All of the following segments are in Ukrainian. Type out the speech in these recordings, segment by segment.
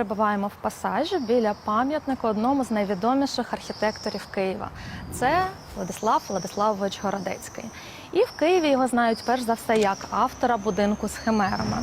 Перебуваємо в пасажі біля пам'ятника одному з найвідоміших архітекторів Києва. Це Владислав Владиславович Городецький. І в Києві його знають перш за все як автора будинку з химерами.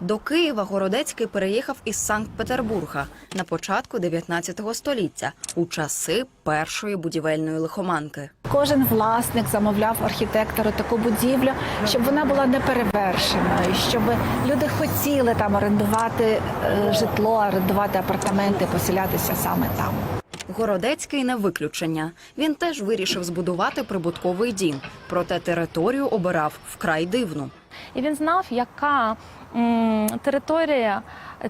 До Києва Городецький переїхав із Санкт-Петербурга на початку 19 століття у часи першої будівельної лихоманки. Кожен власник замовляв архітектору таку будівлю, щоб вона була неперевершеною, щоб люди хотіли там орендувати е, житло, орендувати апартаменти, поселятися саме там. Городецький не виключення. Він теж вирішив збудувати прибутковий дім, проте територію обирав вкрай дивну. І він знав, яка м, територія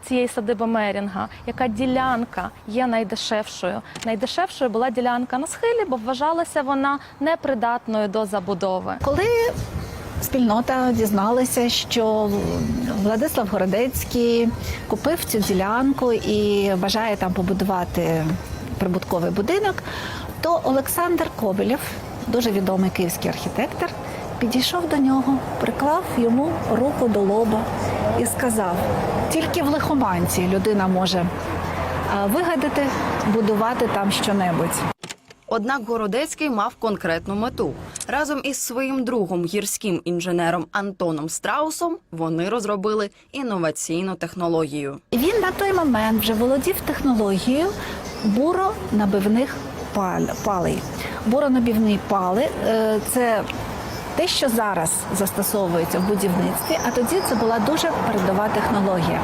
цієї садиби Мерінга, яка ділянка є найдешевшою. Найдешевшою була ділянка на схилі, бо вважалася вона непридатною до забудови. Коли спільнота дізналася, що Владислав Городецький купив цю ділянку і бажає там побудувати прибутковий будинок, то Олександр Кобелєв, дуже відомий київський архітектор, підійшов до нього, приклав йому руку до лоба і сказав: тільки в лихоманці людина може вигадати, будувати там щонебудь. Однак Городецький мав конкретну мету. Разом із своїм другом гірським інженером Антоном Страусом вони розробили інноваційну технологію. Він на той момент вже володів технологією буронабивних пал- палей. Буронабивні пали е, це те, що зараз застосовується в будівництві, а тоді це була дуже передова технологія.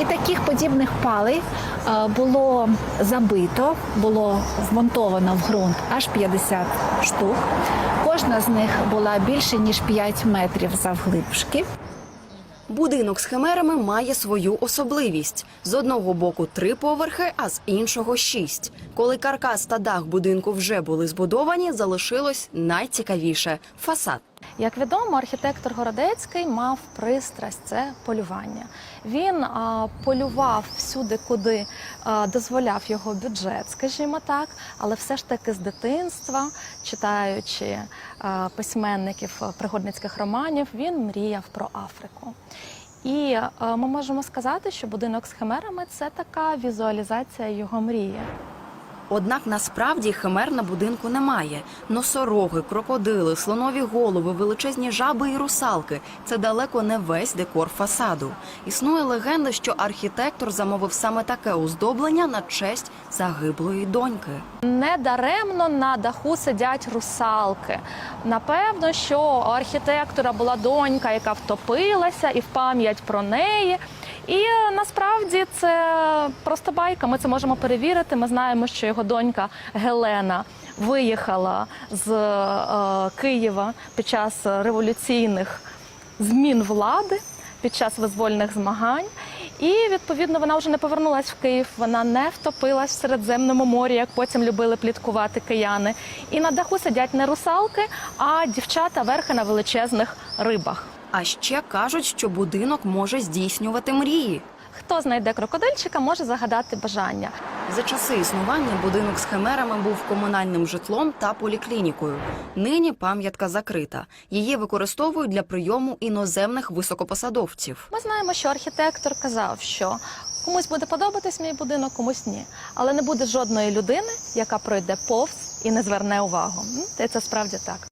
І таких подібних палей е, було забито, було вмонтовано в ґрунт аж 50 штук. Кожна з них була більше ніж 5 метрів завглибшки. Будинок з химерами має свою особливість: з одного боку три поверхи, а з іншого шість. Коли каркас та дах будинку вже були збудовані, залишилось найцікавіше фасад. Як відомо, архітектор Городецький мав пристрасть це полювання. Він а, полював всюди, куди а, дозволяв його бюджет, скажімо так, але все ж таки з дитинства, читаючи а, письменників пригодницьких романів, він мріяв про Африку. І ми можемо сказати, що будинок з химерами це така візуалізація його мрії. Однак насправді химер на будинку немає. Носороги, крокодили, слонові голови, величезні жаби і русалки це далеко не весь декор фасаду. Існує легенда, що архітектор замовив саме таке оздоблення на честь загиблої доньки. Недаремно на даху сидять русалки. Напевно, що у архітектора була донька, яка втопилася, і в пам'ять про неї. І е, насправді це просто байка. Ми це можемо перевірити. Ми знаємо, що його донька Гелена виїхала з е, Києва під час революційних змін влади під час визвольних змагань. І відповідно вона вже не повернулась в Київ. Вона не втопилась в Середземному морі, як потім любили пліткувати кияни. І на даху сидять не русалки, а дівчата верхи на величезних рибах. А ще кажуть, що будинок може здійснювати мрії. Хто знайде крокодильчика, може загадати бажання. За часи існування будинок з химерами був комунальним житлом та поліклінікою. Нині пам'ятка закрита. Її використовують для прийому іноземних високопосадовців. Ми знаємо, що архітектор казав, що комусь буде подобатись мій будинок, комусь ні. Але не буде жодної людини, яка пройде повз і не зверне увагу. І це справді так.